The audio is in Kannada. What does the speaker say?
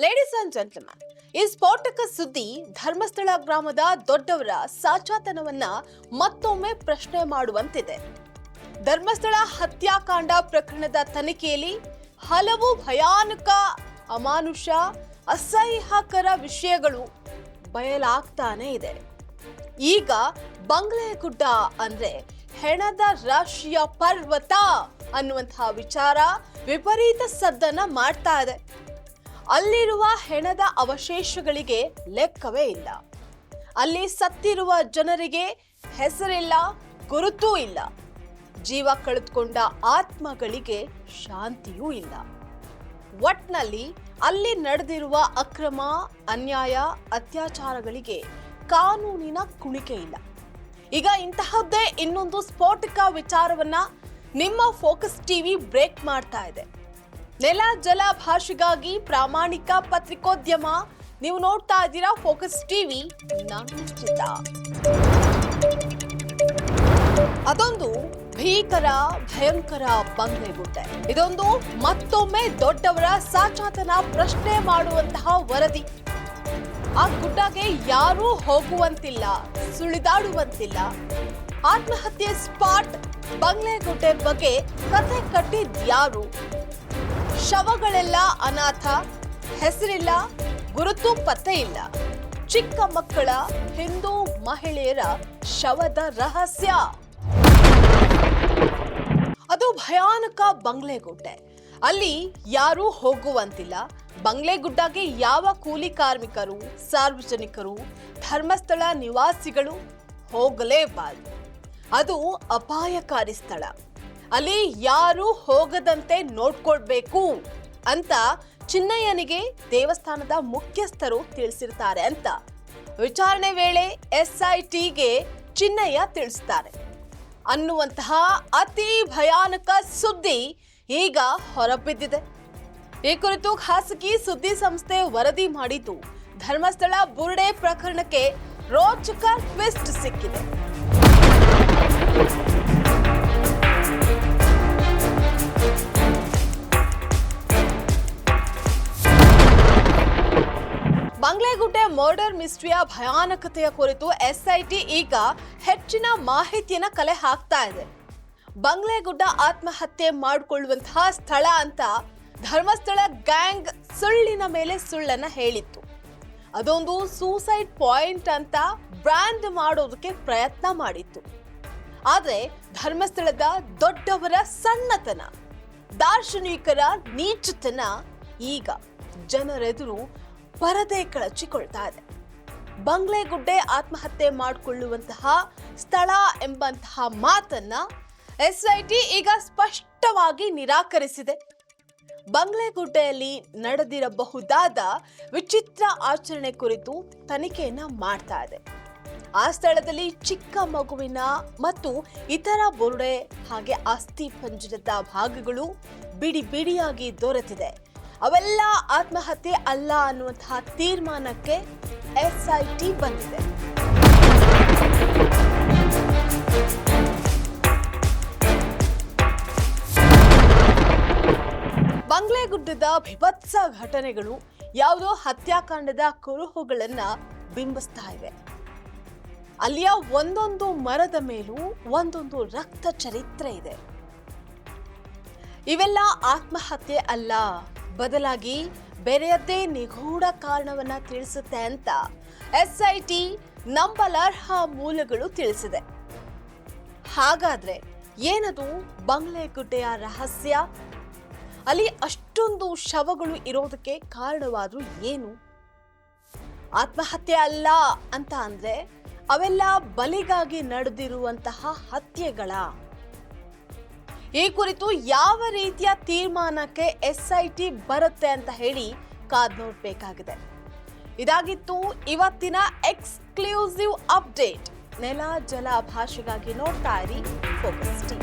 ಲೇಡೀಸ್ ಅಂಡ್ ಜೆಂಟಲ್ಮನ್ ಈ ಸ್ಫೋಟಕ ಸುದ್ದಿ ಧರ್ಮಸ್ಥಳ ಗ್ರಾಮದ ದೊಡ್ಡವರ ಸಾಚಾತನವನ್ನ ಮತ್ತೊಮ್ಮೆ ಪ್ರಶ್ನೆ ಮಾಡುವಂತಿದೆ. ಧರ್ಮಸ್ಥಳ ಹತ್ಯಾಕಾಂಡ ಪ್ರಕರಣದ ತನಿಖೆಯಲ್ಲಿ ಹಲವು ಭಯಾನಕ, ಅಮಾನುಷ, ಅಸಹ್ಯಕರ ವಿಷಯಗಳು ಬಯಲಾಗ್ತಾನೆ ಇದೆ. ಈಗ ಬಂಗ್ಲೆಗುಡ್ಡ ಅಂದ್ರೆ ಹೆಣದ ರಾಶಿಯ ಪರ್ವತ ಅನ್ನುವಂತಹ ವಿಚಾರ ವಿಪರೀತ ಸದ್ದನ್ನ ಮಾಡ್ತಾ ಇದೆ. ಅಲ್ಲಿರುವ ಹೆಣದ ಅವಶೇಷಗಳಿಗೆ ಲೆಕ್ಕವೇ ಇಲ್ಲ. ಅಲ್ಲಿ ಸತ್ತಿರುವ ಜನರಿಗೆ ಹೆಸರಿಲ್ಲ, ಗುರುತೂ ಇಲ್ಲ. ಜೀವ ಕಳೆದುಕೊಂಡ ಆತ್ಮಗಳಿಗೆ ಶಾಂತಿಯೂ ಇಲ್ಲ. ಒಟ್ನಲ್ಲಿ ಅಲ್ಲಿ ನಡೆದಿರುವ ಅಕ್ರಮ, ಅನ್ಯಾಯ, ಅತ್ಯಾಚಾರಗಳಿಗೆ ಕಾನೂನಿನ ಕುಣಿಕೆ ಇಲ್ಲ. ಈಗ ಇಂತಹದ್ದೇ ಇನ್ನೊಂದು ಸ್ಫೋಟಕ ವಿಚಾರವನ್ನ ನಿಮ್ಮ ಫೋಕಸ್ ಟಿವಿ ಬ್ರೇಕ್ ಮಾಡ್ತಾ ಇದೆ. ನೆಲ ಜಲ ಭಾಷೆಗಾಗಿ ಪ್ರಾಮಾಣಿಕ ಪತ್ರಿಕೋದ್ಯಮ. ನೀವು ನೋಡ್ತಾ ಇದ್ದೀರಾ ಫೋಕಸ್ ಟಿವಿ ನಾನು ಅದೊಂದು ಭೀಕರ, ಭಯಂಕರ ಬಂಗ್ಲೆಗುಡ್ಡೆ ಇದೊಂದು ಮತ್ತೊಮ್ಮೆ ದೊಡ್ಡವರ ಸಾಚಾತನ ಪ್ರಶ್ನೆ ಮಾಡುವಂತಹ ವರದಿ. ಆ ಗುಡ್ಡಗೆ ಯಾರೂ ಹೋಗುವಂತಿಲ್ಲ, ಸುಳಿದಾಡುವಂತಿಲ್ಲ. ಆತ್ಮಹತ್ಯೆ ಸ್ಪಾಟ್ ಬಂಗ್ಲೆಗುಡ್ಡೆ ಬಗ್ಗೆ ಕತೆ ಕಟ್ಟಿದ್ಯಾರು ಶವಗಳೆಲ್ಲ ಅನಾಥ, ಹೆಸರಿಲ್ಲ, ಗುರುತು ಪತ್ತೆ ಇಲ್ಲ. ಚಿಕ್ಕ ಮಕ್ಕಳ ಹಿಂದೂ ಮಹಿಳೆಯರ ಶವದ ರಹಸ್ಯ. ಅದು ಭಯಾನಕ ಬಂಗ್ಲೆಗುಡ್ಡೆ. ಅಲ್ಲಿ ಯಾರೂ ಹೋಗುವಂತಿಲ್ಲ. ಬಂಗ್ಲೆಗುಡ್ಡಗೆ ಯಾವ ಕೂಲಿ ಕಾರ್ಮಿಕರು, ಸಾರ್ವಜನಿಕರು, ಧರ್ಮಸ್ಥಳ ನಿವಾಸಿಗಳು ಹೋಗಲೇಬಾರದು. ಅದು ಅಪಾಯಕಾರಿ ಸ್ಥಳ. ಅಲ್ಲಿ ಯಾರು ಹೋಗದಂತೆ ನೋಡ್ಕೊಳ್ಬೇಕು ಅಂತ ಚಿನ್ನಯ್ಯನಿಗೆ ದೇವಸ್ಥಾನದ ಮುಖ್ಯಸ್ಥರು ತಿಳಿಸಿರ್ತಾರೆ ಅಂತ. ವಿಚಾರಣೆ ವೇಳೆ ಎಸ್ಐಟಿಗೆ ಚಿನ್ನಯ್ಯ ತಿಳಿಸ್ತಾರೆ. ಅನ್ನುವಂತಹ ಅತಿ ಭಯಾನಕ ಸುದ್ದಿ ಈಗ ಹೊರಬಿದ್ದಿದೆ. ಈ ಕುರಿತು ಖಾಸಗಿ ಸುದ್ದಿ ಸಂಸ್ಥೆ ವರದಿ ಮಾಡಿದ್ದು, ಧರ್ಮಸ್ಥಳ ಬುರುಡೆ ಪ್ರಕರಣಕ್ಕೆ ರೋಚಕ ಟ್ವಿಸ್ಟ್ ಸಿಕ್ಕಿದೆ. ಮರ್ಡರ್ ಮಿಸ್ಟ್ರಿಯ ಭಯಾನಕತೆಯ ಕುರಿತು ಎಸ್ಐಟಿ ಈಗ ಹೆಚ್ಚಿನ ಮಾಹಿತಿಯನ್ನು ಕಲೆ ಹಾಕ್ತಾ ಇದೆ. ಬಂಗ್ಲೆಗುಡ್ಡ ಆತ್ಮಹತ್ಯೆ ಮಾಡಿಕೊಳ್ಳುವಂತಹ ಸ್ಥಳ ಅಂತ ಧರ್ಮಸ್ಥಳ ಗ್ಯಾಂಗ್ ಸುಳ್ಳಿನ ಮೇಲೆ ಸುಳ್ಳನ್ನ ಹೇಳಿತ್ತು. ಅದೊಂದು ಸೂಸೈಡ್ ಪಾಯಿಂಟ್ ಅಂತ ಬ್ರ್ಯಾಂಡ್ ಮಾಡೋದಕ್ಕೆ ಪ್ರಯತ್ನ ಮಾಡಿತ್ತು. ಆದರೆ ಧರ್ಮಸ್ಥಳದ ದೊಡ್ಡವರ ಸಣ್ಣತನ, ದಾರ್ಶನಿಕರ ನೀಚತನ ಈಗ ಜನರೆದುರು ಪರದೆ ಕಳಚಿಕೊಳ್ತಾ ಇದೆ. ಬಂಗ್ಲೆಗುಡ್ಡೆ ಆತ್ಮಹತ್ಯೆ ಮಾಡಿಕೊಳ್ಳುವಂತಹ ಸ್ಥಳ ಎಂಬಂತಹ ಮಾತನ್ನ ಎಸ್ಐಟಿ ಈಗ ಸ್ಪಷ್ಟವಾಗಿ ನಿರಾಕರಿಸಿದೆ. ಬಂಗ್ಲೆಗುಡ್ಡೆಯಲ್ಲಿ ನಡೆದಿರಬಹುದಾದ ವಿಚಿತ್ರ ಆಚರಣೆ ಕುರಿತು ತನಿಖೆಯನ್ನ ಮಾಡ್ತಾ ಇದೆ. ಆ ಸ್ಥಳದಲ್ಲಿ ಚಿಕ್ಕ ಮಗುವಿನ ಮತ್ತು ಇತರ ಬುರುಡೆ ಹಾಗೆ ಆಸ್ತಿ ಪಂಜರದ ಭಾಗಗಳು ಬಿಡಿ ಬಿಡಿಯಾಗಿ ದೊರೆತಿದೆ. ಅವೆಲ್ಲ ಆತ್ಮಹತ್ಯೆ ಅಲ್ಲ ಅನ್ನುವಂತಹ ತೀರ್ಮಾನಕ್ಕೆ ಎಸ್ಐಟಿ ಬಂದಿದೆ. ಬಂಗ್ಲೆಗುಡ್ಡದ ಬಿಭತ್ಸ ಘಟನೆಗಳು ಯಾವುದೋ ಹತ್ಯಾಕಾಂಡದ ಕುರುಹುಗಳನ್ನ ಬಿಂಬಿಸ್ತಾ ಇವೆ. ಅಲ್ಲಿಯ ಒಂದೊಂದು ಮರದ ಮೇಲೂ ಒಂದೊಂದು ರಕ್ತ ಚರಿತ್ರೆ ಇದೆ. ಇವೆಲ್ಲ ಆತ್ಮಹತ್ಯೆ ಅಲ್ಲ. ಬದಲಾಗಿ ಬೇರೆಯದ್ದೇ ನಿಗೂಢ ಕಾರಣವನ್ನ ತಿಳಿಸುತ್ತೆ ಅಂತ ಎಸ್ಐಟಿ ನಂಬಲರ್ಹ ಮೂಲಗಳು ತಿಳಿಸಿದೆ. ಹಾಗಾದ್ರೆ ಏನದು ಬಂಗ್ಲೆಗುಡ್ಡೆಯ ರಹಸ್ಯ? ಅಲ್ಲಿ ಅಷ್ಟೊಂದು ಶವಗಳು ಇರೋದಕ್ಕೆ ಕಾರಣವಾದ್ರು ಏನು? ಆತ್ಮಹತ್ಯೆ ಅಲ್ಲ ಅಂತ ಅಂದ್ರೆ ಅವೆಲ್ಲ ಬಲಿಗಾಗಿ ನಡೆದಿರುವಂತಹ ಹತ್ಯೆಗಳ? ಈ ಕುರಿತು ಯಾವ ರೀತಿಯ ತೀರ್ಮಾನಕ್ಕೆ ಎಸ್ಐಟಿ ಬರುತ್ತೆ ಅಂತ ಹೇಳಿ ಕಾದ್ ನೋಡಬೇಕಾಗಿದೆ. ಇದಾಗಿತ್ತು ಇವತ್ತಿನ ಎಕ್ಸ್ಕ್ಲೂಸಿವ್ ಅಪ್ಡೇಟ್. ನೆಲ, ಜಲ, ಭಾಷೆಗಾಗಿ ನೋಡ್ತಾ ಇರಿ ಫೋಕಸ್ ಟಿ